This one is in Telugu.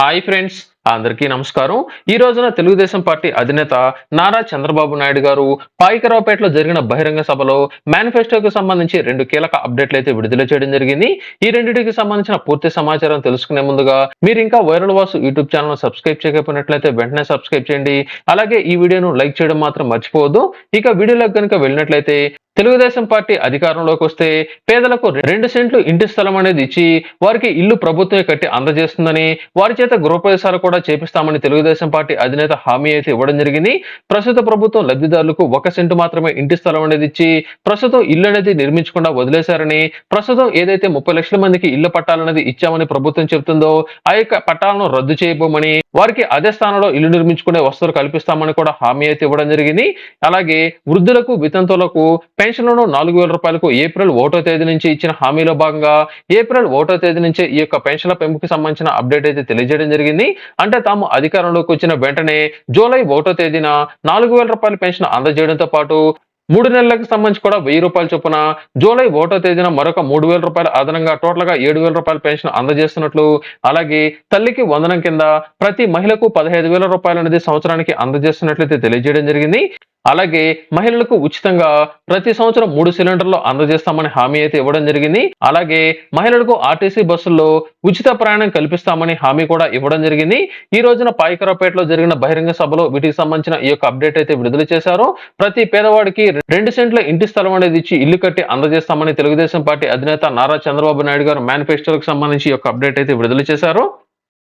హాయ్ ఫ్రెండ్స్ అందరికీ నమస్కారం. ఈ రోజున తెలుగుదేశం పార్టీ అధినేత నారా చంద్రబాబు నాయుడు గారు పాయికరావుపేటలో జరిగిన బహిరంగ సభలో మేనిఫెస్టోకి సంబంధించి రెండు కీలక అప్డేట్లు అయితే విడుదల చేయడం జరిగింది. ఈ రెండింటికి సంబంధించిన పూర్తి సమాచారం తెలుసుకునే ముందుగా మీరు ఇంకా viral Vasu YouTube channel subscribe చేయకపోయినట్లయితే వెంటనే సబ్స్క్రైబ్ చేయండి. అలాగే ఈ వీడియోను లైక్ చేయడం మాత్రం మర్చిపోవద్దు. ఇక వీడియోలోకి కనుక వెళ్ళినట్లయితే తెలుగుదేశం పార్టీ అధికారంలోకి వస్తే పేదలకు రెండు సెంట్లు ఇంటి స్థలం అనేది ఇచ్చి వారికి ఇల్లు ప్రభుత్వమే కట్టి అందజేస్తుందని వారి చేత గృహప్రవేశాలు కూడా చేపిస్తామని తెలుగుదేశం పార్టీ అధినేత హామీ అయితే ఇవ్వడం జరిగింది. ప్రస్తుత ప్రభుత్వం లబ్ధిదారులకు ఒక సెంటు మాత్రమే ఇంటి స్థలం అనేది ఇచ్చి ప్రస్తుతం ఇల్లు అనేది నిర్మించకుండా వదిలేశారని ప్రస్తుతం ఏదైతే ముప్పై లక్షల మందికి ఇళ్ళ పట్టాలనేది ఇచ్చామని ప్రభుత్వం చెబుతుందో ఆ యొక్క పట్టాలను రద్దు చేయబోమని వారికి అదే స్థానంలో ఇల్లు నిర్మించుకునే వసతులు కల్పిస్తామని కూడా హామీ అయితే ఇవ్వడం జరిగింది. అలాగే వృద్ధులకు వితంతులకు పెన్షన్లను నాలుగు వేల రూపాయలకు ఏప్రిల్ ఒకటో తేదీ నుంచి ఇచ్చిన హామీలో భాగంగా ఏప్రిల్ ఒకటో తేదీ నుంచి ఈ యొక్క పెన్షన్ల పెంపుకి సంబంధించిన అప్డేట్ అయితే తెలియజేయడం జరిగింది. అంటే తాము అధికారంలోకి వచ్చిన వెంటనే జూలై ఒకటో తేదీన నాలుగు వేల రూపాయల పెన్షన్ అందజేయడంతో పాటు మూడు నెలలకు సంబంధించి కూడా వెయ్యి రూపాయల చొప్పున జూలై ఒకటో తేదీన మరొక మూడు వేల రూపాయల అదనంగా టోటల్గా ఏడు వేల రూపాయల పెన్షన్ అందజేస్తున్నట్లు అలాగే తల్లికి వందనం కింద ప్రతి మహిళకు పదహైదు వేల రూపాయలు అనేది సంవత్సరానికి అందజేస్తున్నట్లయితే తెలియజేయడం జరిగింది. అలాగే మహిళలకు ఉచితంగా ప్రతి సంవత్సరం మూడు సిలిండర్లు అందజేస్తామని హామీ అయితే ఇవ్వడం జరిగింది. అలాగే మహిళలకు ఆర్టీసీ బస్సుల్లో ఉచిత ప్రయాణం కల్పిస్తామని హామీ కూడా ఇవ్వడం జరిగింది. ఈ రోజున పాయికరాపేటలో జరిగిన బహిరంగ సభలో వీటికి సంబంధించిన ఈ యొక్క అప్డేట్ అయితే విడుదల చేశారు. ప్రతి పేదవాడికి రెండు సెంట్ల ఇంటి స్థలం అనేది ఇచ్చి ఇల్లు కట్టి అందజేస్తామని తెలుగుదేశం పార్టీ అధినేత నారా చంద్రబాబు నాయుడు గారు మేనిఫెస్టోకి సంబంధించి ఈ యొక్క అప్డేట్ అయితే విడుదల చేశారు.